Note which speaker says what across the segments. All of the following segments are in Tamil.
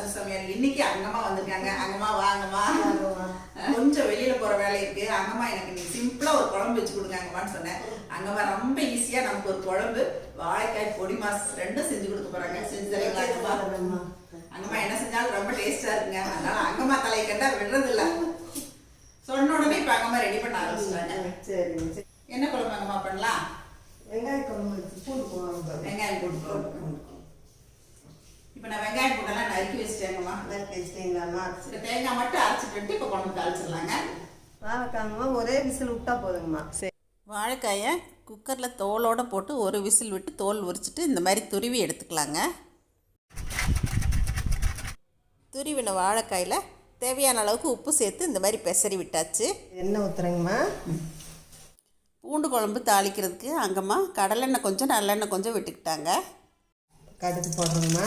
Speaker 1: ரசம் சமையல் இன்னைக்கு அங்கம்மா வந்திருக்காங்க. அங்கம்மா வாங்கம்மா. கொஞ்சம் வெளியில போற வேலை இருக்கு. அங்கம்மா எனக்கு நீ சிம்பிளா ஒரு குழம்பு வச்சு கொடுங்க அங்கம்மான்னு சொன்னேன். அங்கம்மா ரொம்ப ஈஸியா நமக்கு ஒரு குழம்பு வாழைக்காய் பொடி மாஸ் ரெண்டும் செஞ்சு கொடுக்க போறாங்க. செஞ்சு தரீங்களா அங்கம்மா? அங்கம்மா என்ன செஞ்சாலும் ரொம்ப டேஸ்டா இருக்குங்க. அதனால அங்கம்மா தலையை கண்டா விடுறது இல்ல சொன்ன உடனே இப்ப அங்கம்மா ரெடி பண்ண ஆரம்பிச்சிட்டாங்க.
Speaker 2: சரிங்க. சரி.
Speaker 1: என்ன குழம்பு அங்கம்மா பண்ணலாம்?
Speaker 2: வெங்காய குழம்பு பூண்டு குழம்பு
Speaker 1: வெங்காயம் போட்டு குழம்பு இப்ப நான் வெங்காயம் போட்டெல்லாம் நறுக்கி வச்சுட்டேங்கம்மா.
Speaker 2: நறுக்கி வச்சிட்டீங்களாம்மா
Speaker 1: இந்த தேங்காய் மட்டும் அரைச்சிட்டு இப்ப குழம்பு தாளிச்சிடலாங்க.
Speaker 2: வாழைக்காங்கம்மா ஒரே விசில் விட்டா போதுங்கம்மா.
Speaker 1: சரி. வாழைக்காயை குக்கரில் தோலோடு போட்டு ஒரு விசில் விட்டு தோல் உரிச்சிட்டு இந்த மாதிரி துருவி எடுத்துக்கலாங்க. துருவின வாழைக்காயில் தேவையான அளவுக்கு உப்பு சேர்த்து இந்த மாதிரி பெசரி விட்டாச்சு.
Speaker 2: எண்ணெய் ஊற்றுறேங்கம்மா
Speaker 1: பூண்டு குழம்பு தாளிக்கிறதுக்கு அங்கம்மா கடலெண்ணெய் கொஞ்சம் நல்லெண்ணெய் கொஞ்சம் விட்டுக்கிட்டாங்க.
Speaker 2: கடுகு போடுறோங்கம்மா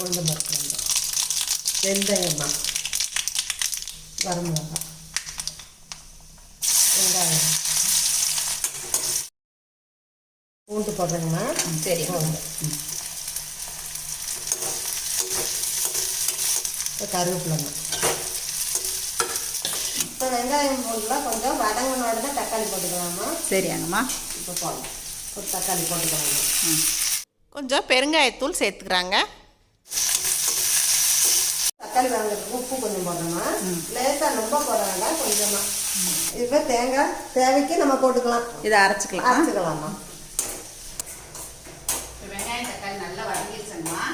Speaker 2: உளுந்த பருப்பு வெந்தயம்மா வரமிளகா. வெங்காயம். பூண்டு போடுறேங்கம்மா
Speaker 1: சரி.
Speaker 2: பூண்டு இப்போ கருவேப்பிலைங்க இப்போ வெங்காயம் பூண்டுலாம் கொஞ்சம் வதங்கின உடனே தக்காளி போட்டுக்கலாமா?
Speaker 1: சரி அங்கம்மா
Speaker 2: இப்போ போடலாம். ஒரு தக்காளி போட்டுக்கலாமா?
Speaker 1: கொஞ்சம் பெருங்காயத்தூள் சேர்த்துக்கிறாங்க.
Speaker 2: தக்காளி வாங்குறதுக்கு உப்பு கொஞ்சம் போடணுமா? லேசாக ரொம்ப போட வேண்டாம் கொஞ்சமாக இப்போ தேங்காய் தேவைக்கு நம்ம போட்டுக்கலாம்.
Speaker 1: இதை அரைச்சிக்கலாம்.
Speaker 2: அரைச்சிக்கலாமா?
Speaker 1: வெங்காயம் தக்காளி நல்லா வதங்கிடுச்சுங்கம்மா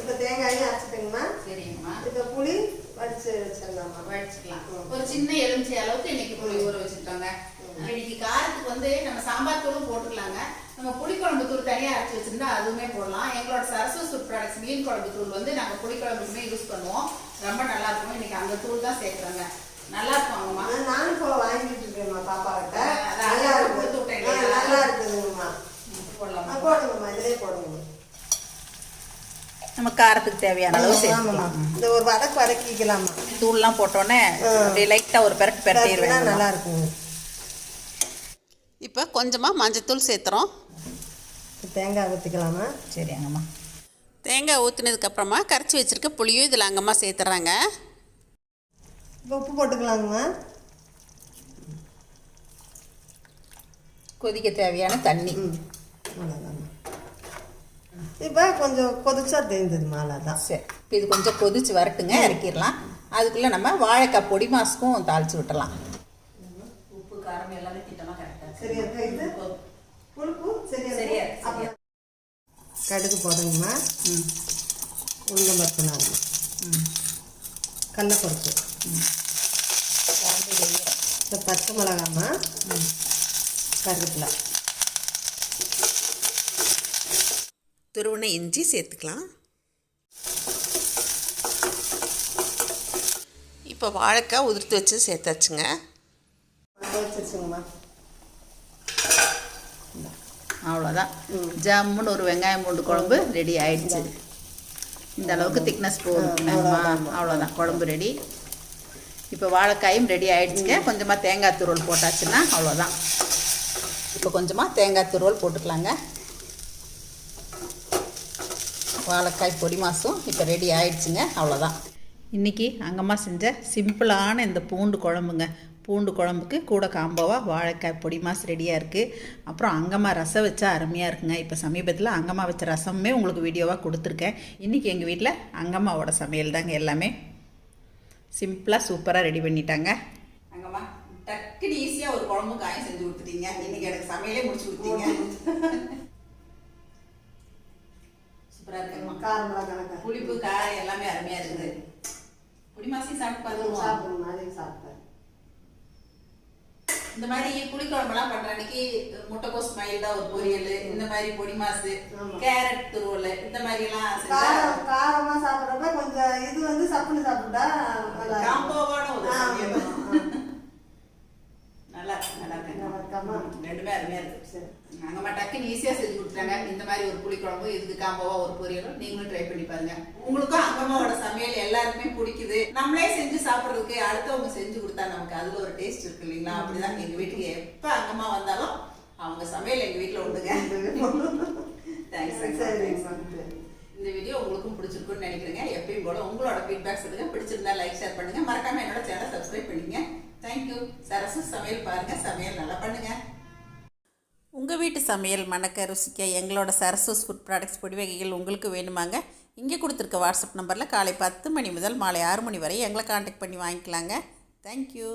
Speaker 2: இப்போ தேங்காயும் அரைச்சிட்டுங்கம்மா
Speaker 1: சரிங்கம்மா.
Speaker 2: இப்போ புளி வடிச்சு வச்சிடலாமா?
Speaker 1: வடிச்சுக்கலாம். ஒரு சின்ன எலுமிச்சை அளவுக்கு இன்னைக்கு புளி ஊற வச்சுட்டோங்க இன்னைக்கு காரத்துக்கு வந்து நம்ம சாம்பார் தூளும் போட்டுக்கலாங்க நம்ம புளிக்குழம்பு தூள் தனியா அரைச்சு வச்சிருந்தா அதுவுமே போடலாம். எங்களோட சரஸ்வ சூப் ப்ராடக்ட்ஸ் மீன் குழம்பு தூள் வந்து நாங்க புளிக்குழம்புக்குமே யூஸ் பண்ணுவோம். ரொம்ப நல்லா இருக்கும். இன்னைக்கு அந்த தூள் தான் சேர்க்குறாங்க. நல்லா இருக்கும் அவங்கம்மா
Speaker 2: நானும் இப்போ வாங்கிட்டு இருக்கேன்மா பாப்பா கிட்ட
Speaker 1: அதான்
Speaker 2: நல்லா
Speaker 1: அதான்
Speaker 2: இருக்கு
Speaker 1: கொடுத்து விட்டேன்
Speaker 2: ஆ,
Speaker 1: இல்லையா?
Speaker 2: நல்லா இருக்குதுங்கம்மா.
Speaker 1: போடலாம்
Speaker 2: ஆ, போடுங்கம்மா இதிலே போடுங்க.
Speaker 1: நம்ம காரத்துக்கு தேவையான அளவு
Speaker 2: ஆமாம்மா. இந்த ஒரு வதக்கு வதக்கிக்கலாமா
Speaker 1: தூள்லாம் போட்டோன்னே அப்படியே லைட்டா ஒரு பெரட்டு பெரட்டிடுவேன்
Speaker 2: நல்லா இருக்குங்க.
Speaker 1: இப்போ கொஞ்சமாக மஞ்சத்தூள் சேர்த்துறோம்.
Speaker 2: தேங்காய் ஊற்றிக்கலாமா
Speaker 1: சரி அங்கம்மா. தேங்காய் ஊற்றினதுக்கப்புறமா கரைச்சி வச்சிருக்க புளியும் இதில் அங்கம்மா சேர்த்துறாங்க.
Speaker 2: இப்போ உப்பு போட்டுக்கலாங்கம்மா.
Speaker 1: கொதிக்க தேவையான தண்ணி.
Speaker 2: இப்போ கொஞ்சம் கொதிச்சா தெரிஞ்சதுமா அவ்வளோதான்
Speaker 1: சரி இப்போ இது கொஞ்சம் கொதிச்சு வரட்டுங்க இறக்கிடலாம். அதுக்குள்ளே நம்ம வாழைக்காய் பொடி மாசுக்கும் தாளிச்சு விட்டலாம் உப்பு காரம் எல்லாமே திட்டமாக கரெக்டாக
Speaker 2: இப்போ இது புளிப்பு சரியா கடுகு போடுங்கம்மா
Speaker 1: ம்.
Speaker 2: உளுந்தம் பருப்பு நாலு.
Speaker 1: ம்.
Speaker 2: கடலப்பருப்பு இந்த பச்சை மிளகாம்மா கருவேப்பிலை.
Speaker 1: துருவனை இஞ்சி சேர்த்துக்கலாம். இப்போ வாழைக்காய் உதிர்த்து வச்சு சேர்த்தாச்சுங்க.
Speaker 2: வச்சிருச்சுங்கம்மா.
Speaker 1: அவ்வளோதான் ஜம்முன்னு ஒரு வெங்காயம் பூண்டு குழம்பு ரெடி ஆயிடுச்சு. இந்த அளவுக்கு திக்னஸ் போதும். அவ்வளோதான் குழம்பு ரெடி. இப்போ வாழைக்காயும் ரெடி ஆயிடுச்சுங்க. கொஞ்சமாக தேங்காய் துருவல் போட்டாச்சுன்னா அவ்வளோதான் இப்போ கொஞ்சமாக தேங்காய் துருவல் போட்டுக்கலாங்க. வாழைக்காய் பொடி மாசும் இப்போ ரெடி ஆயிடுச்சுங்க. அவ்வளோதான் இன்றைக்கி அங்கம்மா செஞ்ச சிம்பிளான இந்த பூண்டு குழம்புங்க. பூண்டு குழம்புக்கு கூட காம்போவாக வாழைக்காய் பொடி மாசு ரெடியாக இருக்குது அப்புறம் அங்கம்மா ரசம் வச்சா அருமையாக இருக்குங்க. இப்போ சமீபத்தில் அங்கம்மா வச்ச ரசமுமே உங்களுக்கு வீடியோவாக கொடுத்துருக்கேன். இன்றைக்கி எங்கள் வீட்டில் அங்கம்மாவோட சமையல் தாங்க எல்லாமே. சிம்பிளாக சூப்பராக ரெடி பண்ணிட்டாங்க. அங்கம்மா டக்குனு ஈஸியாக ஒரு குழம்பு காயும் செஞ்சு கொடுத்துட்டீங்க. இன்றைக்கி எனக்கு சமையலே முடிச்சு கொடுத்தீங்க. சூப்பராக
Speaker 2: கணக்கா?
Speaker 1: புளிப்பு காரம் எல்லாமே அருமையா இருக்குது. புளி மாசி சாப்பிட்டு பார்த்துருவோம்
Speaker 2: சாப்பிடுங்க சாப்பிட்டேன்
Speaker 1: இந்த மாதிரி புளிக்குழம்பெல்லாம் பண்ற அன்னைக்கு முட்டைக்கோஸ் மைல்டா ஒரு பொரியல் இந்த மாதிரி பொடி மாசு. கேரட் துருவல் இந்த மாதிரி எல்லாம்
Speaker 2: காரம் காரமா சாப்பிட்றப்ப கொஞ்சம் இது வந்து சப்புன்னு சாப்பிட்டா.
Speaker 1: காம்போவோட ஒரு
Speaker 2: ஆமா,
Speaker 1: சமையல்.
Speaker 2: ஆமா.
Speaker 1: நல்லா இருக்கு, நல்லா இருக்கு.
Speaker 2: நல்லா இருக்காமா?
Speaker 1: ரெண்டுமே அருமையா இருக்கு நாங்க டக்குன்னு ஈஸியா செஞ்சு கொடுத்துறாங்க இந்த மாதிரி ஒரு புளிக்குழம்பு இதுக்கு காம்போவா ஒரு பொரியலும் நீங்களும் ட்ரை பண்ணி பாருங்க. உங்களுக்கும் அங்கம்மாவோட சமையல் எல்லாருக்குமே பிடிக்குது. நம்மளே செஞ்சு சாப்பிடுறதுக்கு அடுத்தவங்க செஞ்சு கொடுத்தா நமக்கு அதுல ஒரு டேஸ்ட் இருக்கு இல்லைங்களா? அப்படிதான் எங்க வீட்டுக்கு எப்ப அங்கம்மா வந்தாலும் அவங்க சமையல் எங்க வீட்டுல உண்டுங்க. தேங்க்ஸ் இந்த வீடியோ உங்களுக்கும் பிடிச்சிருக்குன்னு நினைக்கிறேங்க. எப்பயும் போல் உங்களோட ஃபீட்பேக் சொல்லுங்கள் பிடிச்சிருந்தா லைக் ஷேர் பண்ணுங்கள் மறக்காமல் என்னோட சேனலை சப்ஸ்கிரைப் பண்ணிங்க. தேங்க்யூ சரசு சமையல் பாருங்கள் சமையல் நல்லா பண்ணுங்கள் உங்கள் வீட்டு சமையல் மணக்க ருசிக்க எங்களோட சரசூஸ் ஃபுட் ப்ராடக்ட்ஸ் பொடி வகைகள் உங்களுக்கு வேணுமாங்க இங்கே கொடுத்துருக்க வாட்ஸ்அப் நம்பரில் காலை பத்து மணி முதல் மாலை ஆறு மணி வரை எங்களை காண்டாக்ட் பண்ணி வாங்கிக்கலாங்க. தேங்க்யூ